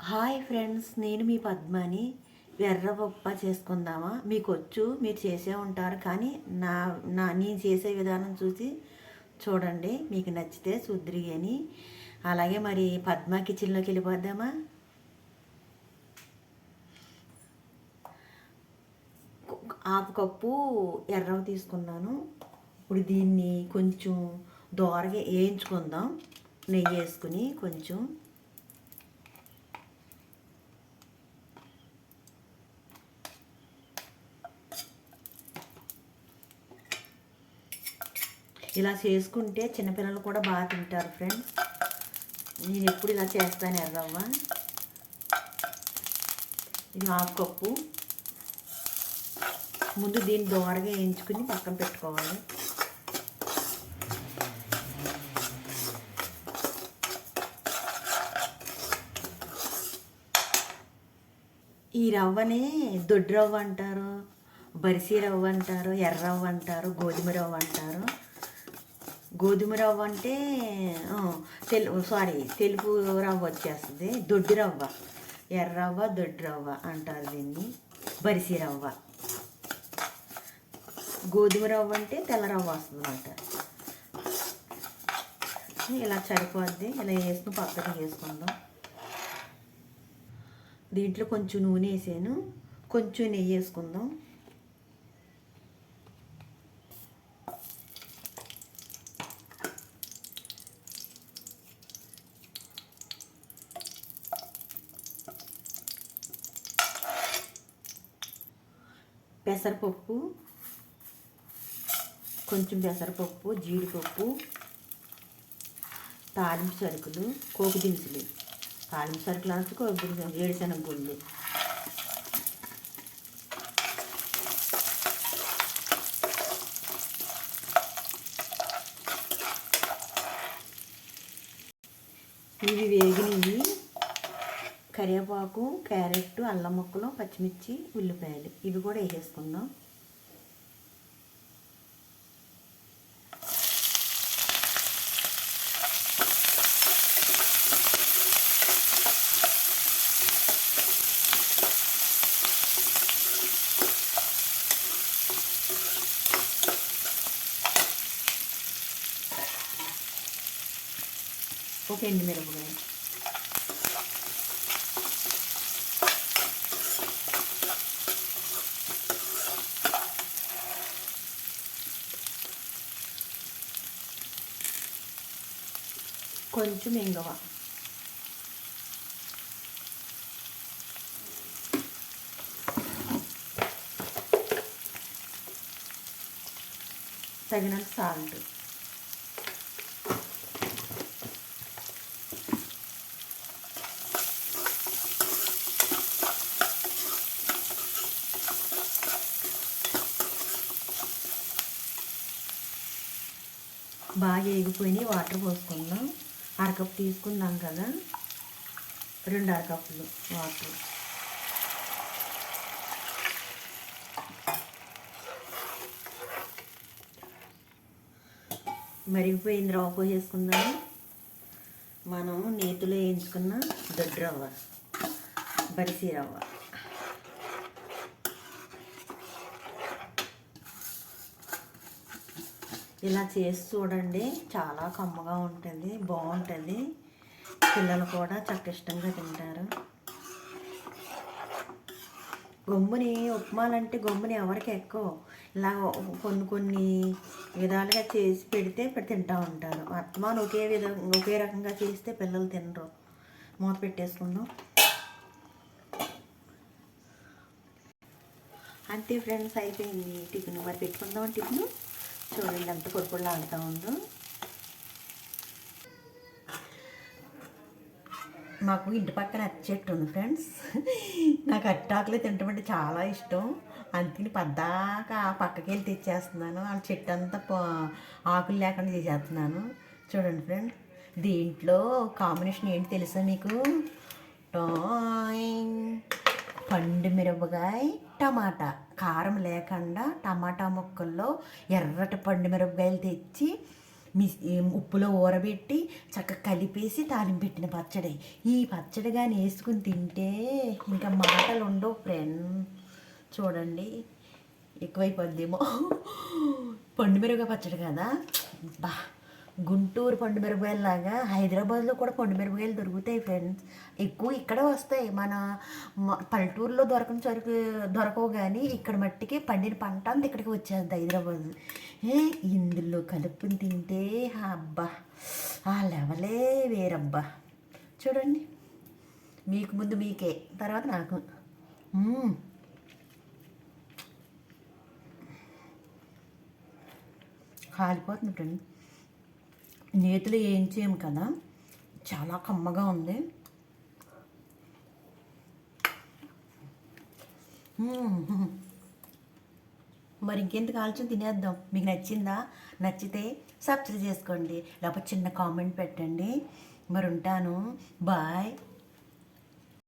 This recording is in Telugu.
హాయ్ ఫ్రెండ్స్ నేను మీ పద్మని ఎర్రపప్ప చేసుకుందామా? మీకు వచ్చు మీరు చేసే ఉంటారు కానీ నా నా నేను చేసే విధానం చూసి చూడండి. మీకు నచ్చితే సుద్రి అని. అలాగే మరి పద్మ కిచెన్లోకి వెళ్ళిపోద్దామా? హాఫ్ కప్పు ఎర్రవ తీసుకున్నాను. ఇప్పుడు దీన్ని కొంచెం దోరగా వేయించుకుందాం నెయ్యి వేసుకుని కొంచెం. ఇలా చేసుకుంటే చిన్నపిల్లలు కూడా బాగా తింటారు ఫ్రెండ్స్. నేను ఎప్పుడు ఇలా చేస్తాను ఎర్రవ్వ. ఇది హాఫ్ కప్పు. ముందు దీన్ని దోరగా వేయించుకుని పక్కన పెట్టుకోవాలి. ఈ రవ్వని దొడ్డు రవ్వ అంటారు బరిసీ రవ్వ అంటారు ఎర్ర రవ్వ అంటారు గోధుమ రవ్వ అంటారు. గోధుమ రవ్వ అంటే తెల్ సారీ తెలుపు రవ్వ వచ్చేస్తుంది దొడ్డు రవ్వ. ఎర్ర రవ్వ దొడ్డు రవ్వ అంటారు దీన్ని. బరిసి రవ్వ. గోధుమ రవ్వ అంటే తెల్ల రవ్వ వస్తుంది అంట ఇలా సరిపోద్ది. ఇలా వేసుకుని పక్కన వేసుకుందాం. దీంట్లో కొంచెం నూనె వేసాను. కొంచెం నెయ్యి వేసుకుందాం. పెసరపప్పు కొంచెం పెసరపప్పు జీడిపప్పు తాలింపు సరుకులు కోపు దినుసులు. తాలింపు సరుకులు అనొచ్చు కోపు దినుసులు ఏడుశనగ గుళ్ళు. ఇవి వేగినవి. కరివేపాకు క్యారెట్ అల్లం ముక్కలు పచ్చిమిర్చి ఉల్లిపాయలు. ఇవి కూడా వేసేసుకుందాం. ఒక ఎండుమిరపకాయ. కొంచెం ఇంగవ. తగినంత సాల్ట్. బాగా ఎగిపోయినాయి వాటర్ పోసుకుందాం. అరకప్పు తీసుకుందాం కదా. రెండు అరకప్పులు వాటర్. మరిగిపోయింది రవ్వ పోసేసుకుందాము మనం నేతిలో వేయించుకున్న దొడ్డు రవ్వ బరిసీ రవ్వ. ఇలా చేసి చూడండి. చాలా కమ్మగా ఉంటుంది బాగుంటుంది. పిల్లలు కూడా చక్క ఇష్టంగా తింటారు. గమ్ముని ఉప్మాలంటే గమ్ముని ఎవరికి ఎక్కువ. ఇలా కొన్ని కొన్ని విధాలుగా చేసి పెడితే ఇప్పుడు తింటూ ఉంటారు. ఉప్మాను ఒకే విధంగా ఒకే రకంగా చేస్తే పిల్లలు తినరు. మూత పెట్టేసుకుందాం. అంతే ఫ్రెండ్స్ అయిపోయింది టిఫిన్. మరి పెట్టుకుందాం టిఫిన్? చూడండి ఎంత పొడిపొడిలా ఆడుతూ ఉందో మాకు ఇంటి పక్కన అరటి చెట్టు ఉంది ఫ్రెండ్స్. నాకు అట్టాకులే తింటమంటే చాలా ఇష్టం. అందుకని పద్దాక ఆ పక్కకి వెళ్ళి తెచ్చేస్తున్నాను. ఆ చెట్టు అంతా ఆకులు లేకుండా చేసేస్తున్నాను. చూడండి ఫ్రెండ్స్ దీంట్లో కాంబినేషన్ ఏంటి తెలుసా మీకు? టాయింగ్ పండు మిరపకాయ టమాటా. కారం లేకుండా టమాటా ముక్కల్లో ఎర్రటి పండు మిరపకాయలు తెచ్చి మిస్ ఉప్పులో ఊరబెట్టి చక్కగా కలిపేసి తాలింపు పెట్టిన పచ్చడి. ఈ పచ్చడి కానీ వేసుకుని తింటే ఇంకా మాటలు ఉండవు ఫ్రెండ్. చూడండి ఎక్కువైపోద్దేమో. పండుమిరపకాయ పచ్చడి కదా? బా. గుంటూరు పండు మిరపకాయలాగా హైదరాబాద్లో కూడా పండు మిరపకాయలు దొరుకుతాయి ఫ్రెండ్స్ ఎక్కువ ఇక్కడ వస్తాయి. మన పల్లెటూరులో దొరకని సరుకు దొరకవు కానీ ఇక్కడ మట్టికి పండిన పంట అంతా ఇక్కడికి వచ్చేది హైదరాబాద్. ఏ ఇందులో కలుపుని తింటే అబ్బా ఆ లెవలే వేరబ్బా. చూడండి. మీకు ముందు మీకే తర్వాత నాకు. కాలిపోతుంది ఫ్రెండ్స్ నేతిలో ఏం చేయము కదా? చాలా కమ్మగా ఉంది. మరి ఇంకెందుకు ఆలోచన తినేద్దాం. మీకు నచ్చిందా? నచ్చితే సబ్స్క్రైబ్ చేసుకోండి. లేకపోతే చిన్న కామెంట్ పెట్టండి. మరి ఉంటాను. బాయ్.